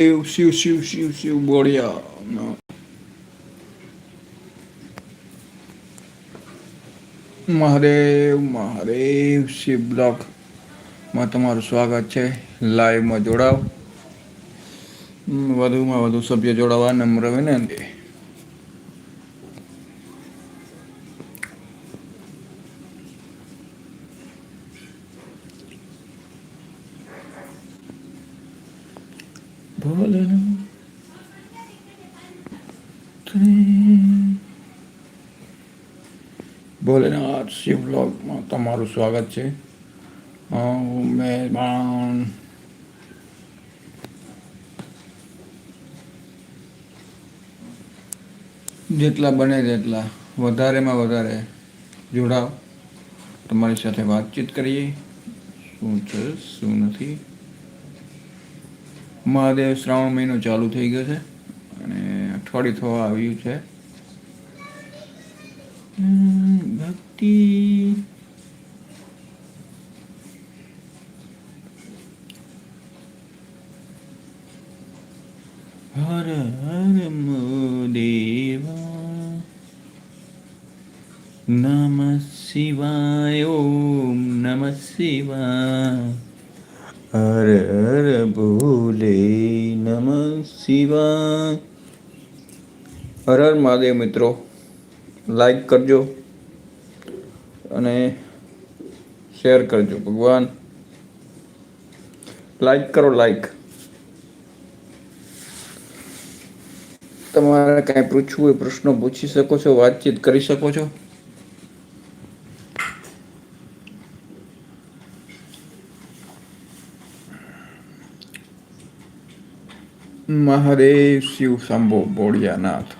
શિવ શિવ શિવ શિવ બોળિયા મહાદેવ મહાદેવ શિવ બ્લોકમાં તમારું સ્વાગત છે. લાઈવમાં જોડાવ વધુમાં વધુ સભ્ય જોડાવા નમ્ર વિનંતી. ભોલેનાથ ભોલેનાથ શિવ બ્લોગમાં તમારું સ્વાગત છે. મહેરબાન જેટલા બને તેટલા, વધારેમાં વધારે જોડાવ. તમારી સાથે વાતચીત કરીએ. શું છે, શું નથી? મહાદેવ શ્રાવણ મહિનો ચાલુ થઈ ગયો છે અને અઠવાડિયું થવા આવ્યું છે. ભક્તિ. હર હર દેવા નમ શિવાય, ઓમ નમ શિવાય. હર હર ભૂલે નમ શિવાય હર હર મહાદેવ મિત્રો લાઈક કરજો અને શેર કરજો ભગવાન. લાઈક કરો લાઈક તમારે કાંઈ પૂછવું હોય, પ્રશ્નો પૂછી શકો છો, વાતચીત કરી શકો છો. મહાદેવ શિવ શંભો બોળિયાનાથ.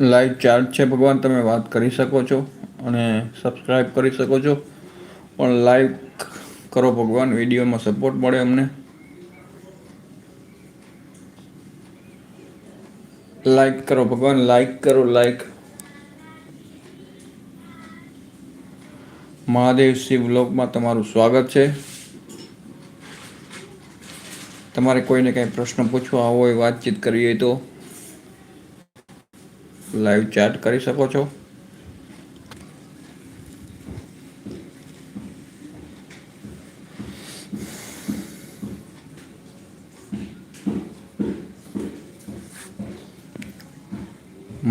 લાઈવ ચાર્ટ છે ભગવાન, તમે વાત કરી શકો છો અને સબસ્ક્રાઈબ કરી શકો છો. પણ લાઈવ કરો ભગવાન, વિડીયોમાં સપોર્ટ મળે અમને. લાઈક કરો ભગવાન લાઈક કરો લાઈક મહાદેવ શિવ લોકમાં તમારું સ્વાગત છે. તમારે કોઈને કંઈ પ્રશ્ન પૂછવા હોય, વાતચીત કરવી હોય તો લાઈવ ચેટ કરી શકો છો.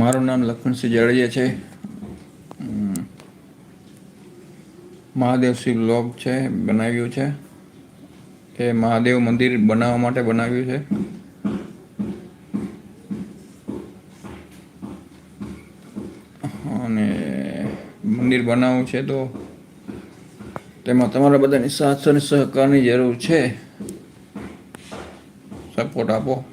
મારું નામ લખનસિંહ જડેજા છે. મહાદેવસિંહ મહાદેવ શિવ છે, બનાવ્યું છે. એ મહાદેવ મંદિર બનાવવા માટે બનાવ્યું છે. અને મંદિર બનાવવું છે તો તેમાં તમારા બધાની સાથ અને સહકારની જરૂર છે. સપોર્ટ આપો.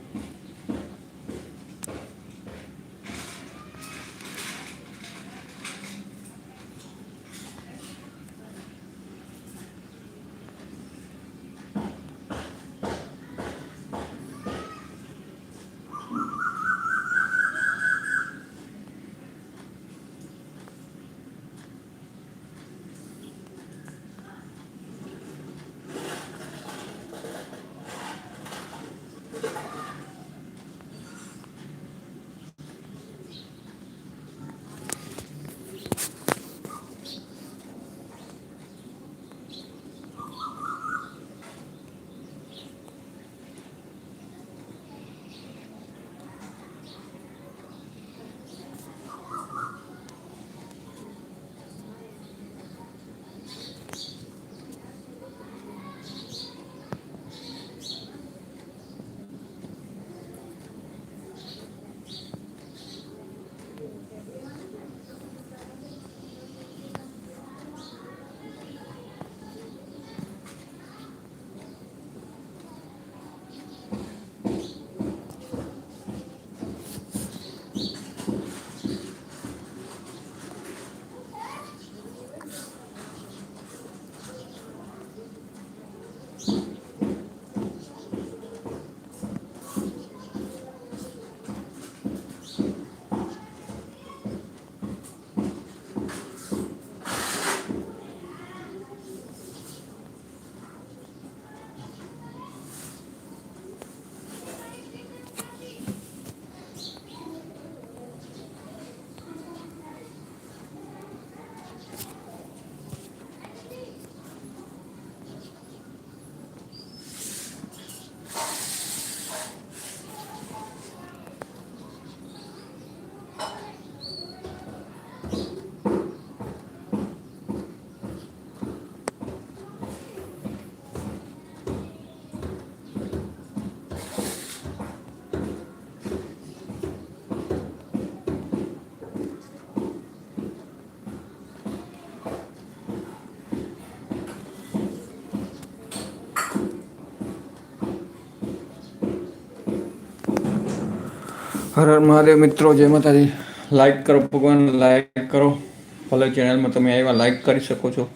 હર હર મહાદેવ મિત્રો, જય માતાજી. લાઈક કરો ભગવાન લાઈક કરો. ભલે ચેનલમાં તમે આવ્યા લાઈક કરી શકો છો.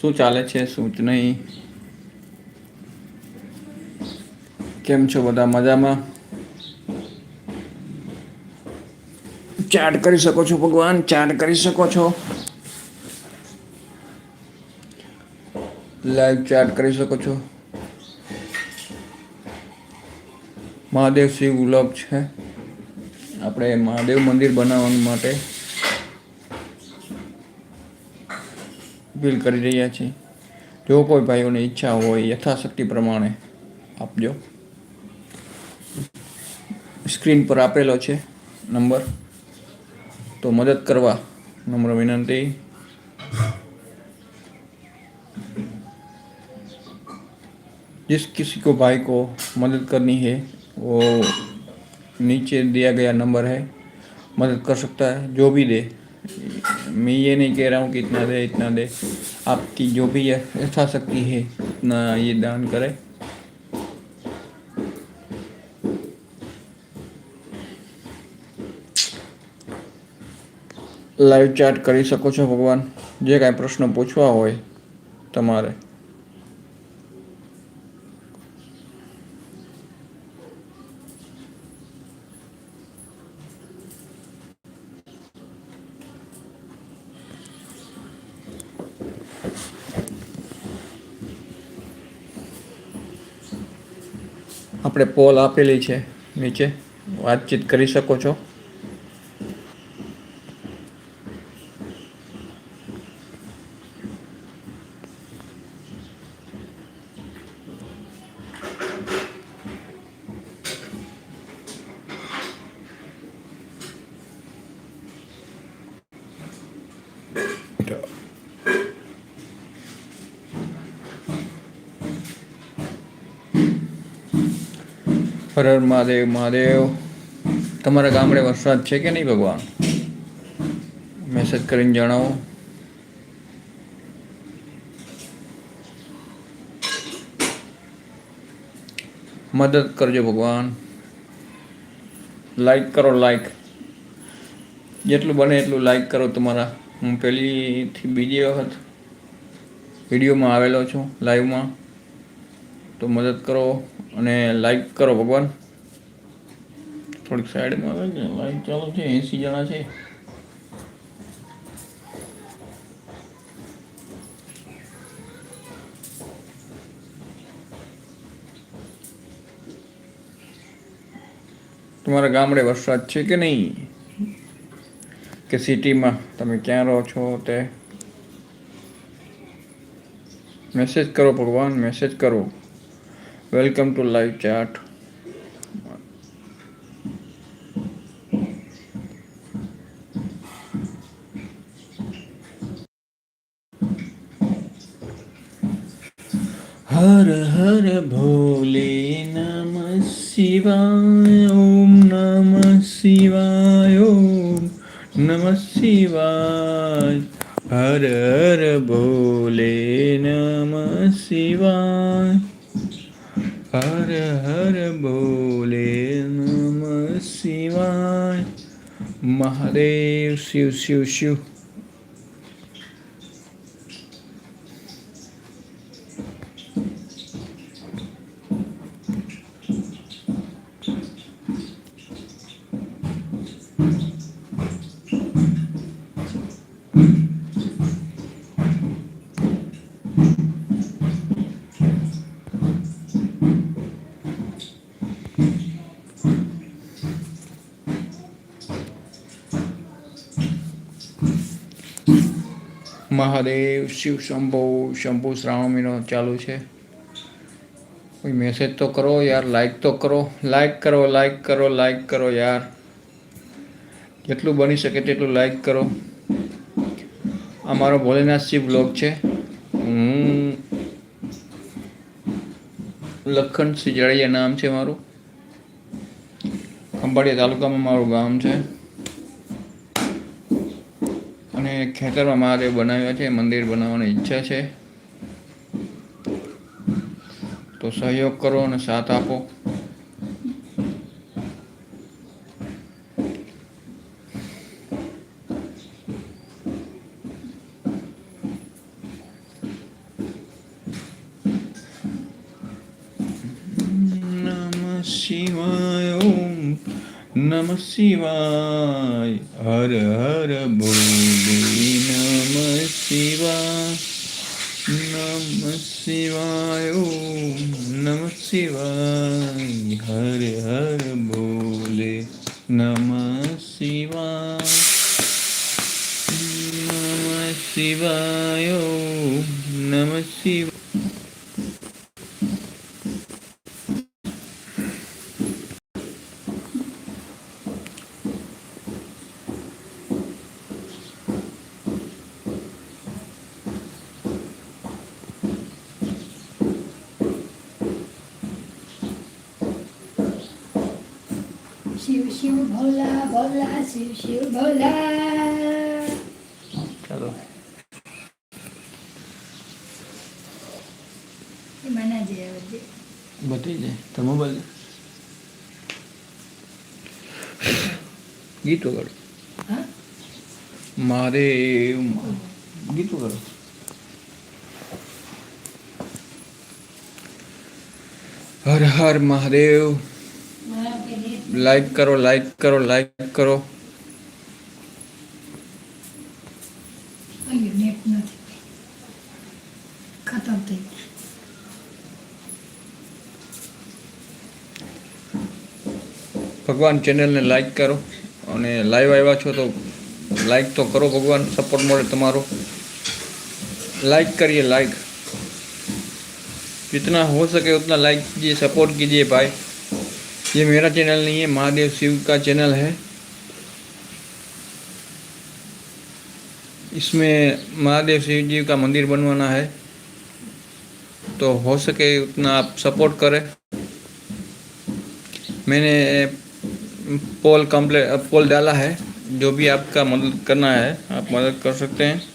શું ચાલે છે, શું જ નહીં. કેમ છો બધા? મજામાં? ચાટ કરી શકો છો ભગવાન ચાટ કરી શકો છો. લાઈવ ચાટ કરી શકો છો. મહાદેવ શિવ વ્લોગ છે. આપણે મહાદેવ મંદિર બનાવવા માટે અપીલ કરી રહ્યા છીએ જો કોઈ ભાઈઓને ઈચ્છા હોય યથાશક્તિ પ્રમાણે આપજો સ્ક્રીન પર આપેલો છે નંબર તો મદદ કરવા નમ્ર વિનંતી जिस किसी को भाई को मदद करनी है वो नीचे दिया गया नंबर है मदद कर सकता है जो भी दे मैं ये नहीं कह रहा हूँ कि इतना दे इतना दे आपकी जो भी यथाशक्ति है इतना ये दान करें લાઈવ ચાટ કરી શકો છો ભગવાન જે કાંઈ પ્રશ્ન પૂછવા હોય તમારે આપણે પોલ આપેલી છે નીચે. વાતચીત કરી શકો છો. હર હર મહાદેવ મહાદેવ. તમારા ગામડે વરસાદ છે કે નહીં ભગવાન? મેસેજ કરીને જણાવો. મદદ કરજો ભગવાન. લાઈક કરો લાઈક જેટલું બને એટલું લાઈક કરો તમારા. હું પહેલીથી બીજી વખત વિડીયોમાં આવેલો છું લાઈવમાં તો મદદ કરો. અને લાઈક કરો ભગવાન. થોડીક સાઈડમાં આવે છે લાઈક ચાલુ છે એંસી જણા છે. તમારા ગામડે વરસાદ છે કે નહીં? કે સિટીમાં તમે ક્યાં રહો છો તે? મેસેજ કરો ભગવાન મેસેજ કરો. Welcome to live chat Har Har Bhole નમ શિવાય ઓમ નમ શિવાય ઓમ નમ શિવાય હર હર ભોલે નમ શિવાય હર હર બોલે નમ શિવાય. મહાદેવ શિવ શિવ શિવ. મહાદેવ, શિવ, શંભો, શંભુ શ્રાવણ મહિનો ચાલુ છે. કોઈ મેસેજ તો કરો યાર લાઈક તો કરો. લાઈક કરો લાઈક કરો લાઈક કરો યાર. જેટલું બની શકે તેટલું લાઈક કરો. આ મારો ભોલેનાથ શિવ બ્લોગ છે. હું લખન સિંજળિયા નામ છે મારું. ખંભાળિયા તાલુકામાં મારું ગામ છે. ખેતરમાં મહાદેવ બનાવ્યા છે મંદિર બનાવવાની ઈચ્છા છે. તો સહયોગ કરો અને સાથ આપો. શિવાય, ઓમ નમ શિવાય. હર હર બોલ. શિવ ભોલા ભોલા શિવ શિવ ભોલા. ચાલો. જે. બધી જાય તો મોબાઈલ ગીતો કરો. મારે ગીતો કરો. હર હર મહાદેવ લાઈક કરો લાઈક કરો લાઈક કરો અહીં નેટ નથી ખતમ થઈ ગયું. ભગવાન ચેનલને લાઈક કરો અને લાઈવ આવ્યા છો તો લાઈક તો કરો ભગવાન સપોર્ટ મળે તમારો लाइक करिए लाइक जितना हो सके उतना लाइक कीजिए सपोर्ट कीजिए भाई ये मेरा चैनल नहीं है, महादेव शिव का चैनल है। इसमें महादेव शिव जी का मंदिर बनवाना है। तो हो सके उतना आप सपोर्ट करें। मैंने पोल कंप्ले, पोल डाला है। जो भी आपका मदद करना है, आप मदद कर सकते हैं।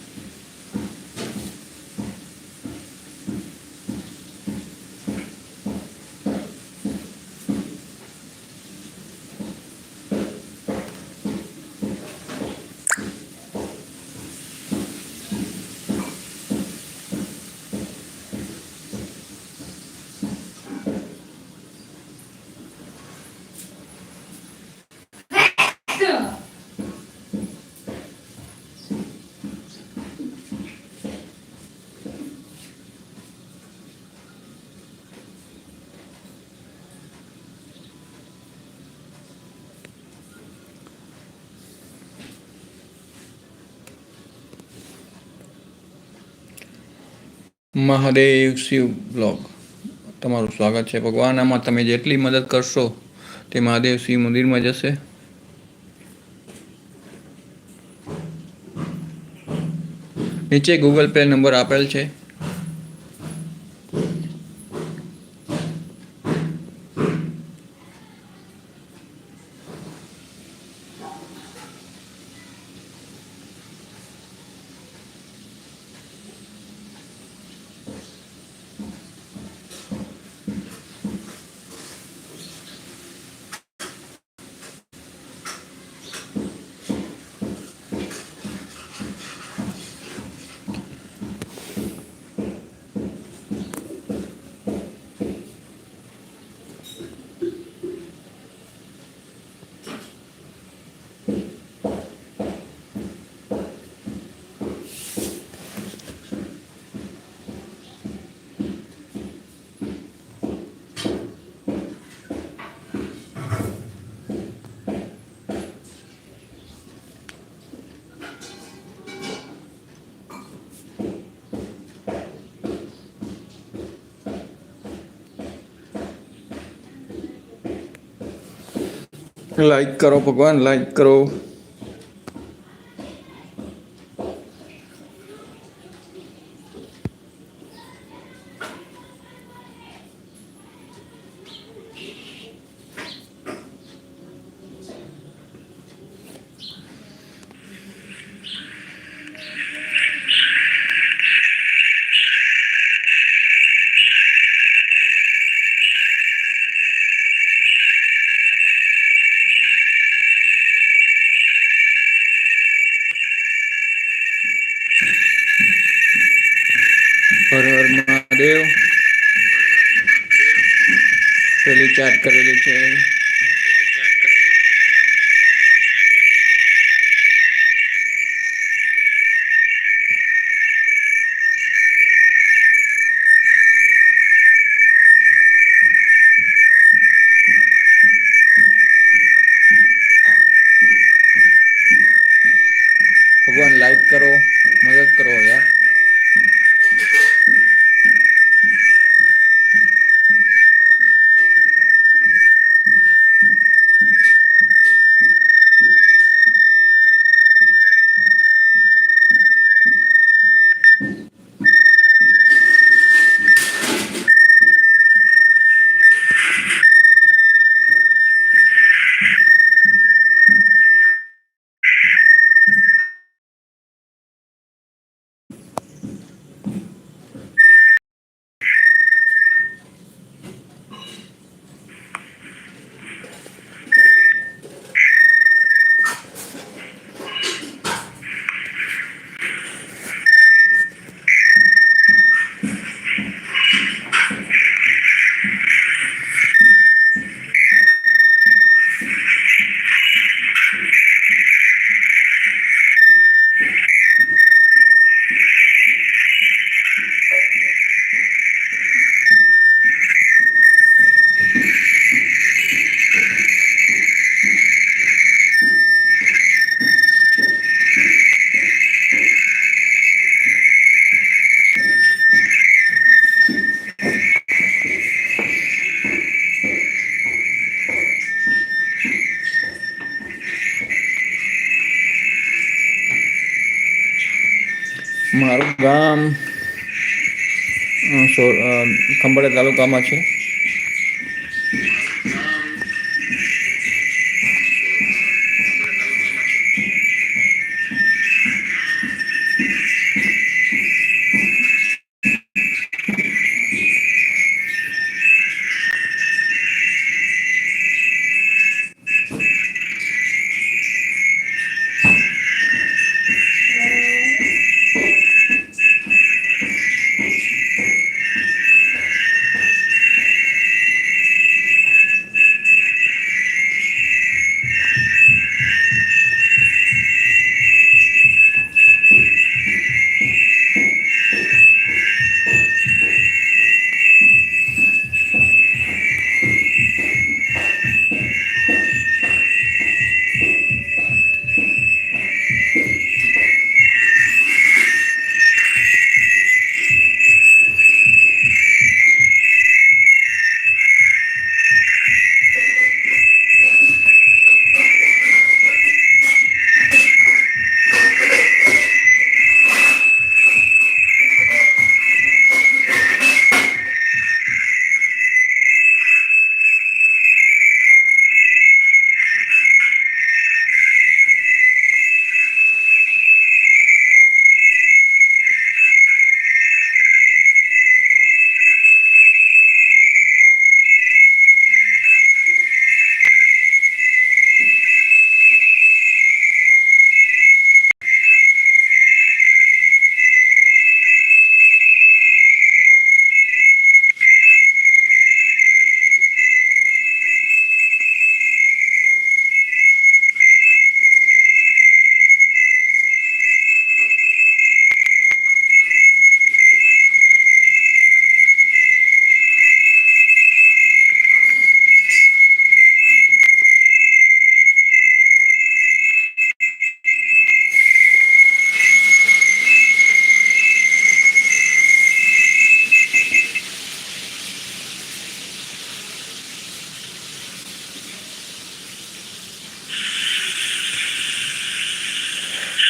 મહાદેવ શિવ બ્લોગ. તમારું સ્વાગત છે. ભગવાન, આમાં તમે જેટલી મદદ કરશો તે મહાદેવ શિવ મંદિરમાં જશે. નીચે ગૂગલ પે નંબર આપેલ છે. લાઈક કરો ભગવાન લાઈક કરો. પેલી ચાટ કરેલી છે ભગવાન લાઈક કરો મદદ કરો યાર મારું ગામ ખંભાળિયા તાલુકામાં છે.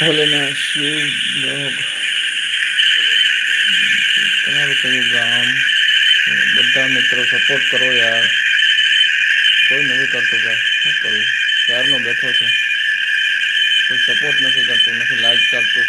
ભોલેનાથ શિવ તમારું કયું ગામ બધા મિત્રો સપોર્ટ કરો યાર કોઈ નથી કરતું કાંઈ શું કરું ક્યારનો બેઠો છે કોઈ સપોર્ટ નથી કરતું નથી લાઈક કરતું